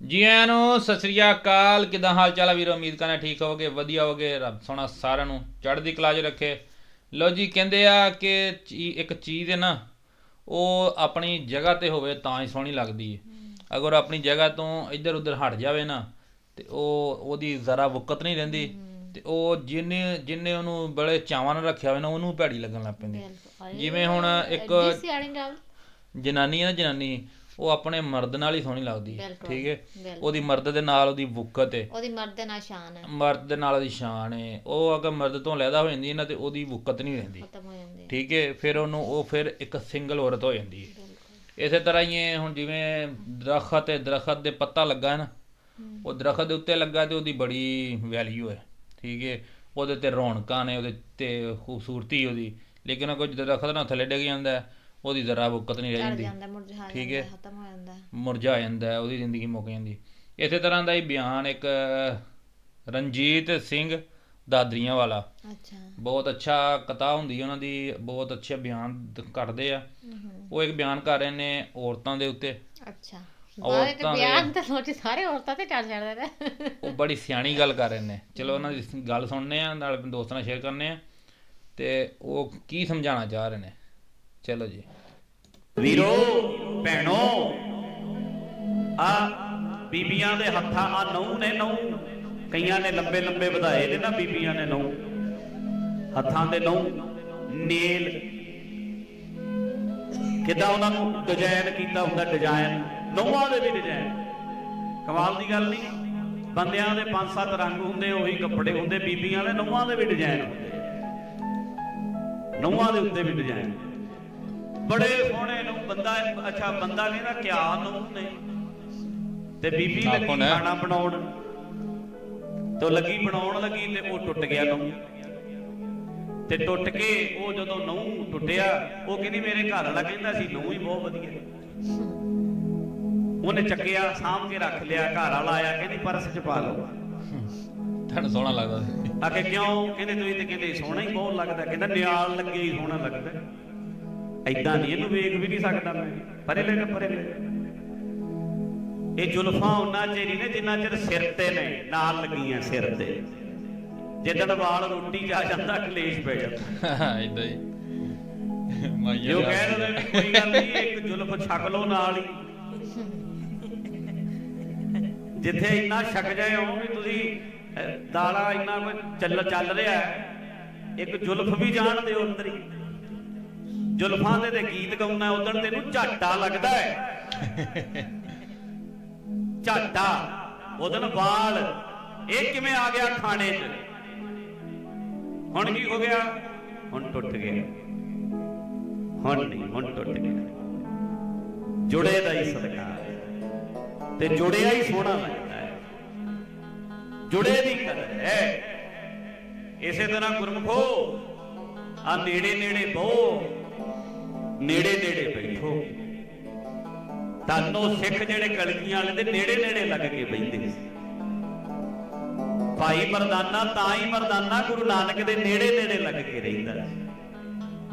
ਜੀ ਆਇਆਂ ਨੂੰ ਸਤਿ ਸ੍ਰੀ ਅਕਾਲ। ਕਿਦਾਂ ਹਾਲ ਚਾਲ ਆ ਵੀਰੋ? ਉਮੀਦ ਕਰਨਾ ਠੀਕ ਹੋਵੋਗੇ ਵਧੀਆ ਹੋਵੋਗੇ। ਰੱਬ ਸੋਹਣਾ ਸਾਰਿਆਂ ਨੂੰ ਚੜ੍ਹਦੀ ਕਲਾ 'ਚ ਰੱਖੇ। ਲੋ ਜੀ ਕਹਿੰਦੇ ਆ ਕਿ ਇੱਕ ਚੀਜ਼ ਹੈ ਨਾ ਉਹ ਆਪਣੀ ਜਗ੍ਹਾ ਤੇ ਹੋਵੇ ਤਾਂ ਹੀ ਸੋਹਣੀ ਲੱਗਦੀ ਹੈ। ਅਗਰ ਆਪਣੀ ਜਗ੍ਹਾ ਤੋਂ ਇੱਧਰ ਉੱਧਰ ਹਟ ਜਾਵੇ ਨਾ ਤੇ ਉਹ ਉਹਦੀ ਜ਼ਰਾ ਵਕਤ ਨਹੀਂ ਰਹਿੰਦੀ। ਤੇ ਉਹ ਜਿੰਨੇ ਜਿੰਨੇ ਉਹਨੂੰ ਬੜੇ ਚਾਵਾਂ ਨਾਲ ਰੱਖਿਆ ਹੋਵੇ ਨਾ ਉਹਨੂੰ ਭੈੜੀ ਲੱਗਣ ਲੱਗ ਪੈਂਦੀ। ਜਿਵੇਂ ਹੁਣ ਇੱਕ ਜਨਾਨੀ ਹੈ ਨਾ ਜਨਾਨੀ। ਉਹ ਆਪਣੇ ਮਰਦ ਨਾਲ ਹੀ ਸੋਹਣੀ ਲੱਗਦੀ ਹੈ ਬਿਲਕੁਲ, ਠੀਕ ਹੈ? ਬਿਲਕੁਲ। ਉਹਦੀ ਮਰਦ ਦੇ ਨਾਲ ਉਹਦੀ ਵੁਕਤ ਹੈ। ਉਹਦੀ ਮਰਦ ਦੇ ਨਾਲ ਸ਼ਾਨ ਹੈ। ਮਰਦ ਦੇ ਨਾਲ ਉਹਦੀ ਸ਼ਾਨ ਹੈ। ਉਹ ਅਗਰ ਮਰਦ ਤੋਂ ਲੈਦਾ ਹੋ ਜਾਂਦੀ ਹੈ ਨਾ ਤੇ ਉਹਦੀ ਵੁਕਤ ਨਹੀਂ ਰਹਿੰਦੀ। ਖਤਮ ਹੋ ਜਾਂਦੀ ਹੈ। ਠੀਕ ਹੈ? ਫਿਰ ਉਹਨੂੰ ਉਹ ਫਿਰ ਇੱਕ ਸਿੰਗਲ ਔਰਤ ਹੋ ਜਾਂਦੀ ਹੈ। ਬਿਲਕੁਲ। ਇਸੇ ਤਰ੍ਹਾਂ ਹੀ ਇਹ ਹੁਣ ਜਿਵੇਂ ਦਰਖਤ ਹੈ ਦਰਖਤ ਦੇ ਪੱਤਾ ਲੱਗਾ ਹੈ ਨਾ ਉਹ ਦਰਖਤ ਦੇ ਉੱਤੇ ਲੱਗਾ ਤੇ ਉਹਦੀ ਬੜੀ ਵੈਲਿਊ ਹੈ ਠੀਕ ਹੈ? ਉਹਦੇ ਤੇ ਰੌਣਕਾਂ ਨੇ ਉਹਦੇ ਤੇ ਖੂਬਸੂਰਤੀ ਉਹਦੀ। ਲੇਕਿਨ ਅਗਰ ਜਦੋਂ ਦਰਖਤ ਨਾਲ ਥੱਲੇ ਡਿੱਗ ਜਾਂਦਾ ਹੈ, ਉਹਦੀ ਜ਼ਰਾ ਵੁਕਤ ਨਹੀਂ ਰਹਿ ਚੜ ਜਾਂਦੀ। ਜਾਂਦਾ ਮੁਰਝਾ ਠੀਕ ਜਾਂਦਾ ਹੈ। ਖਤਮ ਹੋ ਜਾਂਦਾ। ਮੁਰਝਾ ਜਾਂਦਾ ਹੈ ਉਹਦੀ ਜ਼ਿੰਦਗੀ ਮੁੱਕ ਜਾਂਦੀ। ਇਸੇ ਤਰ੍ਹਾਂ ਦਾ ਹੀ ਬਿਆਨ ਇੱਕ ਰਣਜੀਤ ਸਿੰਘ ਦਾਦਰੀਆਂ ਵਾਲਾ ਅੱਛਾ। ਬਹੁਤ ਅੱਛਾ ਕਥਾ ਹੁੰਦੀ ਹੈ ਉਹਨਾਂ ਦੀ ਬਹੁਤ ਅੱਛੇ ਬਿਆਨ ਦ- ਕੱਢਦੇ ਆ। ਹਮ, ਉਹ ਇੱਕ ਬਿਆਨ ਕਰ ਰਹੇ ਨੇ ਔਰਤਾਂ ਦੇ ਉੱਤੇ। ਅੱਛਾ। ਬਾਰੇ ਤੇ ਦੇ- ਬਿਆਨ ਤਾਂ ਸੋਚੀ ਸਾਰੇ ਔਰਤਾਂ ਤੇ ਚੜ ਨੇ। ਉਹ ਬੜੀ ਸਿਆਣੀ ਗੱਲ ਕਰ ਰਹੇ ਨੇ। ਚਲੋ ਉਹਨਾਂ ਦੀ ਸ- ਗੱਲ ਸੁਣਨੇ ਆ ਨਾਲ ਆਪਣੇ ਦੋਸਤਾਂ ਨਾਲ ਸ਼ੇਅਰ ਕਰਨੇ ਆ। ਤੇ ਉਹ ਕੀ ਸਮਝਾਉਣਾ ਚਾਹ ਰਹੇ ਨੇ? ਚਲੋ ਜੀ। ਵੀਰੋ, ਭੈਣੋ, ਆ ਬੀਬੀਆਂ ਦੇ ਹੱਥਾਂ, ਆ ਨਹੁੰ ਨੇ ਨਹੁੰ, ਕਈਆਂ ਨੇ ਲੰਬੇ ਲੰਬੇ ਵਧਾਏ ਨੇ ਨਾ ਬੀਬੀਆਂ ਨੇ ਨਹੁੰ। ਹੱਥਾਂ ਦੇ ਨਹੁੰ, ਨੇਲ। ਕਿੱਦਾਂ ਉਹਨਾਂ ਨੂੰ ਡਿਜ਼ਾਈਨ ਕੀਤਾ ਹੁੰਦਾ ਡਿਜ਼ਾਈਨ ਨਹੁੰਾਂ ਦੇ ਵੀ ਡਿਜ਼ਾਈਨ ਕਮਾਲ ਦੀ ਗੱਲ ਨਹੀਂ। ਬੰਦਿਆਂ ਦੇ ਪੰਜ ਸੱਤ ਰੰਗ ਹੁੰਦੇ, ਉਹੀ ਕੱਪੜੇ ਹੁੰਦੇ, ਬੀਬੀਆਂ ਦੇ ਨਹੁੰਾਂ ਦੇ ਵੀ ਡਿਜ਼ਾਈਨ ਹੁੰਦੇ। ਨਹੁੰਾਂ ਦੇ ਉੱਤੇ ਵੀ ਡਿਜ਼ਾਈਨ ਬੜੇ ਸੋਹਣੇ ਨੂੰ ਬੰਦਾ ਅੱਛਾ ਬੰਦਾ ਕਹਿੰਦਾ ਕਿਆ ਨੂੰ ਨੇ ਤੇ ਬੀਬੀ ਲੱਗੀ। ਖਾਣਾ ਬਣਾਉਣ। ਤੇ ਲੱਗੀ ਬਣਾਉਣ ਲੱਗੀ ਤੇ ਉਹ ਟੁੱਟ ਗਿਆ ਨੂੰ ਤੇ ਟੁੱਟ ਕੇ ਉਹ ਜਦੋਂ ਨਹੁੰ ਟੁੱਟਿਆ ਉਹ ਕਹਿੰਦੀ ਮੇਰੇ ਘਰ ਵਾਲਾ ਕਹਿੰਦਾ ਸੀ ਨਹੁੰ ਹੀ ਬਹੁਤ ਵਧੀਆ ਉਹਨੇ ਚੱਕਿਆ ਸਾਂਭ ਕੇ ਰੱਖ ਲਿਆ ਘਰ ਵਾਲਾ ਆਇਆ ਕਹਿੰਦੀ ਪਰਸ ਚ ਪਾ ਲਓ। ਤੁਹਾਨੂੰ ਸੋਹਣਾ ਲੱਗਦਾ ਸੀ। ਆਖੇ ਕਿਉਂ? ਕਹਿੰਦੇ ਤੁਸੀਂ ਤੇ ਕਹਿੰਦੇ ਸੋਹਣਾ ਹੀ ਬਹੁਤ ਲੱਗਦਾ ਕਹਿੰਦਾ ਨਿਆਲ ਲੱਗੇ ਹੀ ਸੋਹਣਾ ਲੱਗਦਾ। ਐਦਾਂ ਨਹੀਂ ਇਹਨੂੰ ਵੇਖ ਵੀ ਨਹੀਂ ਸਕਦਾ ਮੈਂ। ਪਰੇ ਲੈ ਕੇ ਪਰੇ ਲੈ ਇਹ ਜ਼ੁਲਫਾਂ ਉਹਨਾਂ ਚਿਰ ਹੀ ਨੇ ਜਿੰਨਾ ਚਿਰ ਸਿਰ ਤੇ ਨੇ ਨਾਲ ਲੱਗੀਆਂ ਸਿਰ ਤੇ। ਜਿੱਦਣ ਵਾਲ ਰੋਟੀ ਆ ਜਾਂਦਾ ਕਲੇਸ਼ ਪੈ ਜਾਂਦਾ। ਇਦਾਂ ਹੀ। ਮਾਈਆ ਜੋ ਕਹਿ ਰਹੇ ਨੇ ਕੋਈ ਗੱਲ ਨਹੀਂ ਇੱਕ ਜ਼ੁਲਫ ਛਕ ਲਓ ਨਾਲ ਹੀ। ਜਿੱਥੇ ਇੰਨਾ ਛਕ ਜਾਏ ਹੋ ਵੀ ਤੁਸੀਂ ਦਾਲਾਂ ਇੰਨਾ ਕੋਈ ਚੱਲ ਚੱਲ ਰਿਹਾ ਇੱਕ ਜ਼ੁਲਫ ਵੀ ਜਾਣ ਦਿਓ ਅੰਦਰ ਹੀ। ਜ਼ੁਲਫਾਂ ਦੇ ਤੇ ਗੀਤ ਗਾਉਣਾ ਉਦੋਂ ਤੈਨੂੰ ਝਾਟਾ ਲੱਗਦਾ ਹੈ। ਝਾਟਾ ਉਦੋਂ ਵਾਲ, ਇਹ ਕਿਵੇਂ ਆ ਗਿਆ ਖਾਣੇ 'ਚ? ਹੁਣ ਕੀ ਹੋ ਗਿਆ? ਹੁਣ ਟੁੱਟ ਗਿਆ। ਹੁਣ ਨਹੀਂ, ਹੁਣ ਟੁੱਟ ਗਿਆ। ਜੁੜੇ ਦਾ ਹੀ ਸਦਕਾ ਤੇ ਜੁੜਿਆ ਹੀ ਸੋਹਣਾ ਲੱਗਦਾ ਹੈ। ਜੁੜੇ ਦੀ ਕਦਰ ਹੈ। ਇਸੇ ਤਰ੍ਹਾਂ ਗੁਰਮਖੋ ਆ ਨੇੜੇ ਨੇੜੇ ਬਹੁ। ਨੇੜੇ ਨੇੜੇ ਬੈਠੋ ਤਾਨੋ ਸਿੱਖ ਜਿਹੜੇ ਕਲਗੀਆਂ ਵਾਲੇ ਦੇ ਨੇੜੇ ਨੇੜੇ ਲੱਗ ਕੇ ਬੈਠਦੇ ਭਾਈ ਮਰਦਾਨਾ, ਤਾਂ ਹੀ ਮਰਦਾਨਾ ਗੁਰੂ ਨਾਨਕ ਦੇ ਨੇੜੇ ਨੇੜੇ ਲੱਗ ਕੇ ਰਹਿੰਦਾ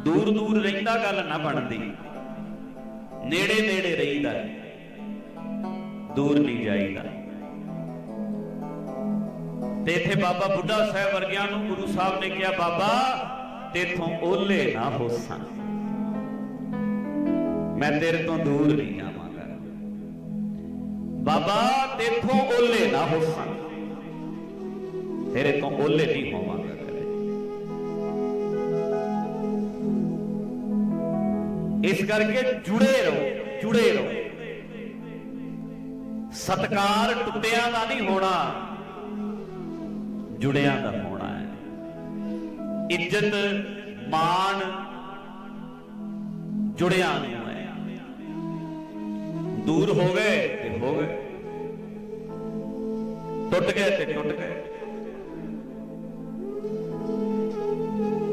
ਦੂਰ ਦੂਰ ਰਹਿੰਦਾ ਗੱਲ ਨਾ ਬਣਦੀ। ਨੇੜੇ ਨੇੜੇ ਰਹਿੰਦਾ ਦੂਰ ਨਹੀਂ ਜਾਈਦਾ। ਤੇ ਇੱਥੇ ਬਾਬਾ ਬੁੱਢਾ ਸਾਹਿਬ ਵਰਗਿਆਂ ਨੂੰ ਗੁਰੂ ਸਾਹਿਬ ਨੇ ਕਿਹਾ, ਬਾਬਾ, ਤੇਥੋਂ ਓਲੇ ਨਾ ਹੋਸਾਂ। ਮੈਂ ਤੇਰੇ ਤੋਂ ਦੂਰ ਨਹੀਂ ਆਵਾਂਗਾ। ਬਾਬਾ, ਤੇਥੋਂ ਓਲੇ ਨਾ ਹੋਸਾਂ ਤੇਰੇ ਤੋਂ ਓਲੇ ਨਹੀਂ ਹੋਵਾਂਗਾ ਇਸ ਕਰਕੇ ਜੁੜੇ ਰਹੋ ਜੁੜੇ ਰਹੋ। ਸਤਕਾਰ ਟੁੱਟਿਆਂ ਦਾ ਨਹੀਂ ਹੋਣਾ, ਜੁੜਿਆਂ ਦਾ ਹੋਣਾ ਹੈ। ਇੱਜ਼ਤ ਮਾਣ ਜੁੜਿਆਂ ਨੂੰ। ਦੂਰ ਹੋ ਗਏ ਤੇ ਹੋ ਗਏ ਟੁੱਟ ਗਏ ਤੇ ਟੁੱਟ ਗਏ।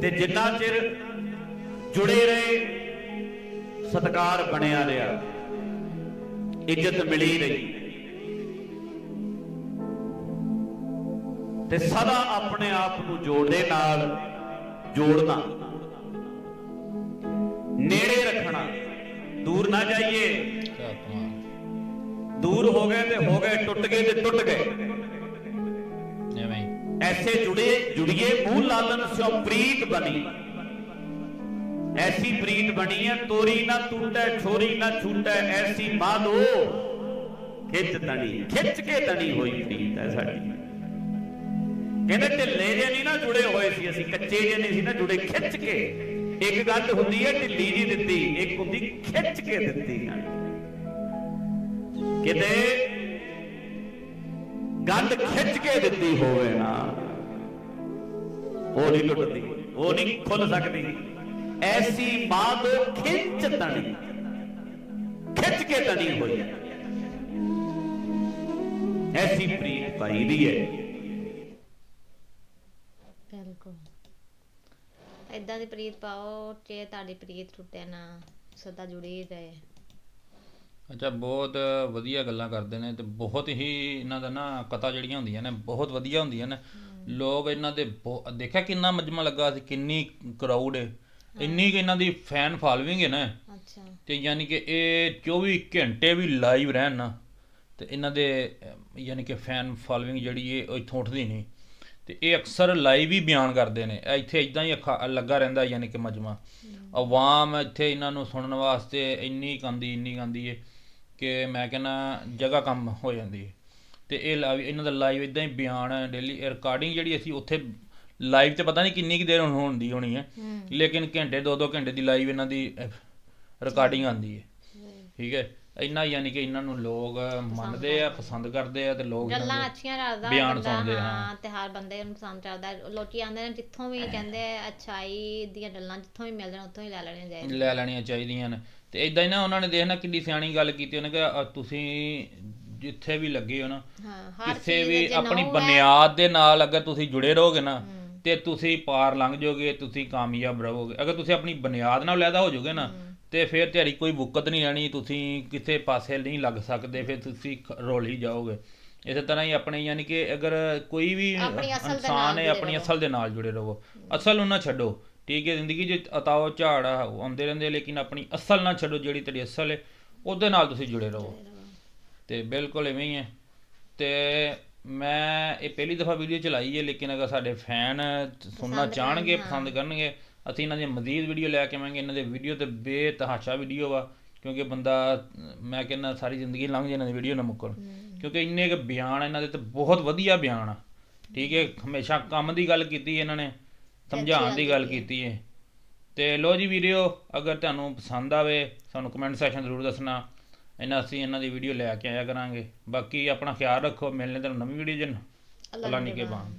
ਤੇ ਜਿੰਨਾ ਚਿਰ ਜੁੜੇ ਰਹੇ, ਸਤਕਾਰ ਬਣਿਆ ਰਿਹਾ, ਇੱਜ਼ਤ ਮਿਲੀ ਰਹੀ। ਤੇ ਸਦਾ ਆਪਣੇ ਆਪ ਨੂੰ ਜੋੜਦੇ ਨਾਲ ਜੋੜਨਾ। ਨੇੜੇ ਰੱਖਣਾ। ਦੂਰ ਨਾ ਜਾਈਏ। ਦੂਰ ਹੋ ਗਏ ਤੇ ਹੋ ਗਏ ਟੁੱਟ ਗਏ ਤੇ ਟੁੱਟ ਗਏ। ਐਵੇਂ। ਐਸੇ ਜੁੜੇ ਜੁੜੀਏ ਮੂੰਹ ਲਾਲਨ ਸਿਓ ਪ੍ਰੀਤ ਬਣੀ। ਐਸੀ ਪ੍ਰੀਤ ਬਣੀ ਹੈ ਤੋਰੀ ਨਾ ਟੁੱਟੈ ਛੋਰੀ ਨਾ ਛੂਟੈ ਐਸੀ ਮਾਦੋ ਖਿੱਚ ਤਣੀ ਖਿੱਚ ਕੇ ਤਣੀ ਹੋਈ ਪ੍ਰੀਤ ਹੈ ਸਾਡੀ। ਕਹਿੰਦੇ ਢਿੱਲੇ ਜੇ ਨਹੀਂ ਨਾ ਜੁੜੇ ਹੋਏ ਸੀ ਅਸੀਂ ਕੱਚੇ ਜੇ ਨਹੀਂ ਸੀ ਨਾ ਜੁੜੇ ਖਿੱਚ ਕੇ। ਇੱਕ ਗੱਲ ਹੁੰਦੀ ਹੈ ਢਿੱਲੀ ਜੀ ਦਿੱਤੀ ਇੱਕ ਹੁੰਦੀ ਖਿੱਚ ਕੇ ਦਿੱਤੀ। ਕਿਤੇ ਗੰਢ ਖਿੱਚ ਕੇ ਦਿੱਤੀ ਹੋਵੇ ਨਾ, ਉਹ ਨਹੀਂ ਟੁੱਟਦੀ ਉਹ ਨਹੀਂ ਖੁੱਲ ਸਕਦੀ। ਐਸੀ ਮਾਂ ਖਿੱਚ ਤਣੀ, ਖਿੱਚ ਕੇ ਤਣੀ ਹੋਈ। ਐਸੀ ਪ੍ਰੀਤ ਭਾਈ ਦੀ ਹੈ ਬਿਲਕੁਲ। ਇਦਾਂ ਦੀ ਪ੍ਰੀਤ ਪਾਓ, ਜੇ ਤੁਹਾਡੀ ਪ੍ਰੀਤ ਟੁੱਟੇ ਨਾ, ਸਦਾ ਜੁੜੀ ਰਹੇ। ਅੱਛਾ ਬਹੁਤ ਵਧੀਆ ਗੱਲਾਂ ਕਰਦੇ ਨੇ ਤੇ ਬਹੁਤ ਹੀ ਇਹਨਾਂ ਦਾ ਨਾ ਕਥਾ ਜਿਹੜੀਆਂ ਹੁੰਦੀਆਂ ਨੇ ਬਹੁਤ ਵਧੀਆ ਹੁੰਦੀਆਂ ਨੇ। ਲੋਕ ਇਹਨਾਂ ਦੇ ਦੇਖਿਆ ਕਿੰਨਾ ਮਜਮਾ ਲੱਗਾ ਸੀ ਕਿੰਨੀ ਕਰਾਊਡ ਹੈ ਇੰਨੀ ਕਿ ਇਹਨਾਂ ਦੀ ਫੈਨ ਫਾਲੋਇੰਗ ਹੈ ਨਾ। ਅੱਛਾ। ਤੇ ਯਾਨੀ ਕਿ ਇਹ 24 ਘੰਟੇ ਵੀ ਲਾਈਵ ਰਹਿਣ ਨਾ ਤੇ ਇਹਨਾਂ ਦੇ ਯਾਨੀ ਕਿ ਫੈਨ ਫਾਲੋਇੰਗ ਜਿਹੜੀ ਹੈ ਉਹ ਇੱਥੋਂ ਉੱਠਦੀ ਨਹੀਂ। ਤੇ ਇਹ ਅਕਸਰ ਲਾਈਵ ਹੀ ਬਿਆਨ ਕਰਦੇ ਨੇ ਇੱਥੇ ਇਦਾਂ ਹੀ ਅੱਖਾਂ ਲੱਗਾ ਰਹਿੰਦਾ ਯਾਨੀ ਕਿ ਮਜਮਾ। ਆਵਾਮ ਇੱਥੇ ਇਹਨਾਂ ਨੂੰ ਸੁਣਨ ਵਾਸਤੇ ਇੰਨੀ ਕੰਦੀ ਇੰਨੀ ਕੰਦੀ ਹੈ ਕਿ ਮੈਂ ਕਹਿੰਦਾ ਜਗ੍ਹਾ ਕੰਮ ਹੋ ਜਾਂਦੀ ਹੈ। ਤੇ ਇਹ live- ਇਹਨਾਂ ਦਾ ਲਾਈਵ ਇਦਾਂ ਹੀ ਬਿਆਨ ਹੈ ਡੇਲੀ ਰਿਕਾਰਡਿੰਗ ਜਿਹੜੀ ਅਸੀਂ ਉੱਥੇ ਲਾਈਵ ਤੇ ਪਤਾ ਨਹੀਂ ਕਿੰਨੀ ਕੁ ਦੇਰ ਹੁੰਦੀ ਹੋਣੀ ਹੈ। ਲੇਕਿਨ ਘੰਟੇ ਦੋ ਦੋ ਘੰਟੇ ਦੀ ਲਾਈਵ ਇਹਨਾਂ ਦੀ ਰਿਕਾਰਡਿੰਗ ਆਂਦੀ ਹੈ। ਠੀਕ ਹੈ? ਇੰਨਾ ਯਾਨੀ ਕਿ ਇਹਨਾਂ ਨੂੰ ਲੋਕ ਮੰਨਦੇ ਆ ਪਸੰਦ ਕਰਦੇ ਆ ਤੇ ਲੋਕ ਗੱਲਾਂ ਦੇ- ਅੱਛੀਆਂ ਰੱਖਦਾ ਬਿਆਨ ਸੁਣਦੇ, ਹਾਂ। ਹਾਂ ਤੇ ਹਰ ਬੰਦੇ ਨੂੰ ਪਸੰਦ ਕਰਦਾ ਲੋਕੀ ਆਂਦੇ ਨੇ ਜਿੱਥੋਂ ਵੀ ਕਹਿੰਦੇ ਅੱਛਾਈ ਦੀਆਂ ਗੱਲਾਂ ਜਿੱਥੋਂ ਵੀ ਮਿਲ ਜਾਣ ਉੱਥੋਂ ਹੀ ਲੈ ਲੈਣੀਆਂ ਚਾਹੀਦੀਆਂ ਲੈ ਲੈਣੀਆਂ ਚਾਹੀਦੀਆਂ ਨੇ। ਤੇ ਇਦਾਂ ਹੀ ਨਾ ਉਹਨਾਂ ਨੇ ਦੇਖਣਾ ਕਿੰਨੀ ਸਿਆਣੀ ਗੱਲ ਕੀਤੀ ਉਹਨੇ ਕਿ ਤੁਸੀਂ ਜਿੱਥੇ ਵੀ ਲੱਗੇ ਹੋ ਨਾ ਕਿਸੇ ਵੀ ਆਪਣੀ ਬੁਨਿਆਦ ਦੇ ਨਾਲ ਅਗਰ ਤੁਸੀਂ ਜੁੜੇ ਰਹੋਗੇ ਨਾ। ਤੇ ਤੁਸੀਂ ਪਾਰ ਲੰਘ ਜਾਓਗੇ ਤੁਸੀਂ ਕਾਮਯਾਬ ਰਹੋਗੇ। ਅਗਰ ਤੁਸੀਂ ਆਪਣੀ ਬੁਨਿਆਦ ਨਾਲ ਲੈਦਾ ਹੋ ਜਾਓਗੇ ਨਾ ਤੇ ਫਿਰ ਤੁਹਾਡੀ ਕੋਈ ਬੁੱਕਤ ਨਹੀਂ ਰਹਿਣੀ ਤੁਸੀਂ ਕਿਸੇ ਪਾਸੇ ਨਹੀਂ ਲੱਗ ਸਕਦੇ ਫਿਰ ਤੁਸੀਂ ਰੋਲੀ ਜਾਓਗੇ। ਇਸੇ ਤਰ੍ਹਾਂ ਹੀ ਆਪਣੇ ਯਾਨੀ ਕਿ ਅਗਰ ਕੋਈ ਵੀ ਇਨਸਾਨ ਹੈ ਆਪਣੀ। ਅਸਲ ਦੇ ਨਾਲ ਜੁੜੇ ਰਹੋ। ਅਸਲ ਨੂੰ ਨਾ ਛੱਡੋ। ਠੀਕ ਹੈ ਜ਼ਿੰਦਗੀ 'ਚ ਅਤਾਓ ਝਾੜ ਆ, ਉਹ ਆਉਂਦੇ ਰਹਿੰਦੇ ਲੇਕਿਨ ਆਪਣੀ ਅਸਲ ਨਾ ਛੱਡੋ ਜਿਹੜੀ ਤੁਹਾਡੀ ਅਸਲ ਹੈ ਉਹਦੇ ਨਾਲ ਤੁਸੀਂ ਜੁੜੇ ਰਹੋ। ਤੇ ਬਿਲਕੁਲ ਐਵੇਂ ਹੀ ਹੈ। ਤੇ ਮੈਂ ਇਹ ਪਹਿਲੀ ਦਫਾ ਵੀਡੀਓ ਚਲਾਈ ਹੈ ਲੇਕਿਨ ਅਗਰ ਸਾਡੇ ਫੈਨ ਸੁਣਨਾ ਚਾਹਣਗੇ ਪਸੰਦ ਕਰਨਗੇ ਅਸੀਂ ਇਹਨਾਂ ਦੀ ਮਜ਼ੀਦ ਵੀਡੀਓ ਲੈ ਕੇ ਆਵਾਂਗੇ। ਇਹਨਾਂ ਦੇ ਵੀਡੀਓ ਤੇ ਬੇਤਹਾਸ਼ਾ ਵੀਡੀਓ ਵਾ ਕਿਉਂਕਿ ਬੰਦਾ ਮੈਂ ਕਹਿੰਦਾ ਸਾਰੀ ਜ਼ਿੰਦਗੀ ਲੰਘ ਜੇ ਇਹਨਾਂ ਦੀ ਵੀਡੀਓ ਨਾ ਮੁੱਕਣ। ਕਿਉਂਕਿ ਇੰਨੇ ਕੁ ਬਿਆਨ ਇਹਨਾਂ ਦੇ ਤੇ ਬਹੁਤ ਵਧੀਆ ਬਿਆਨ ਆ। ਠੀਕ ਹੈ ਹਮੇਸ਼ਾ ਕੰਮ ਦੀ ਗੱਲ ਕੀਤੀ ਇਹਨਾਂ ਨੇ। ਸਮਝਾਉਣ ਦੀ ਗੱਲ ਕੀਤੀ ਹੈ ਤੇ ਲੋ ਜੀ ਵੀਡੀਓ ਅਗਰ ਤੁਹਾਨੂੰ ਪਸੰਦ ਆਵੇ ਸਾਨੂੰ ਕਮੈਂਟ ਸੈਕਸ਼ਨ ਜ਼ਰੂਰ ਦੱਸਣਾ। ਇਹਨਾਂ ਅਸੀਂ ਇਹਨਾਂ ਦੀ ਵੀਡੀਓ ਲੈ ਕੇ ਆਇਆ ਕਰਾਂਗੇ। ਬਾਕੀ ਆਪਣਾ ਖਿਆਲ ਰੱਖੋ ਮਿਲਨੇ ਤੁਹਾਨੂੰ ਨਵੀਂ ਵੀਡੀਓ ਜਨ ਅੱਲਾ ਨਿਕੇ ਬਾਨ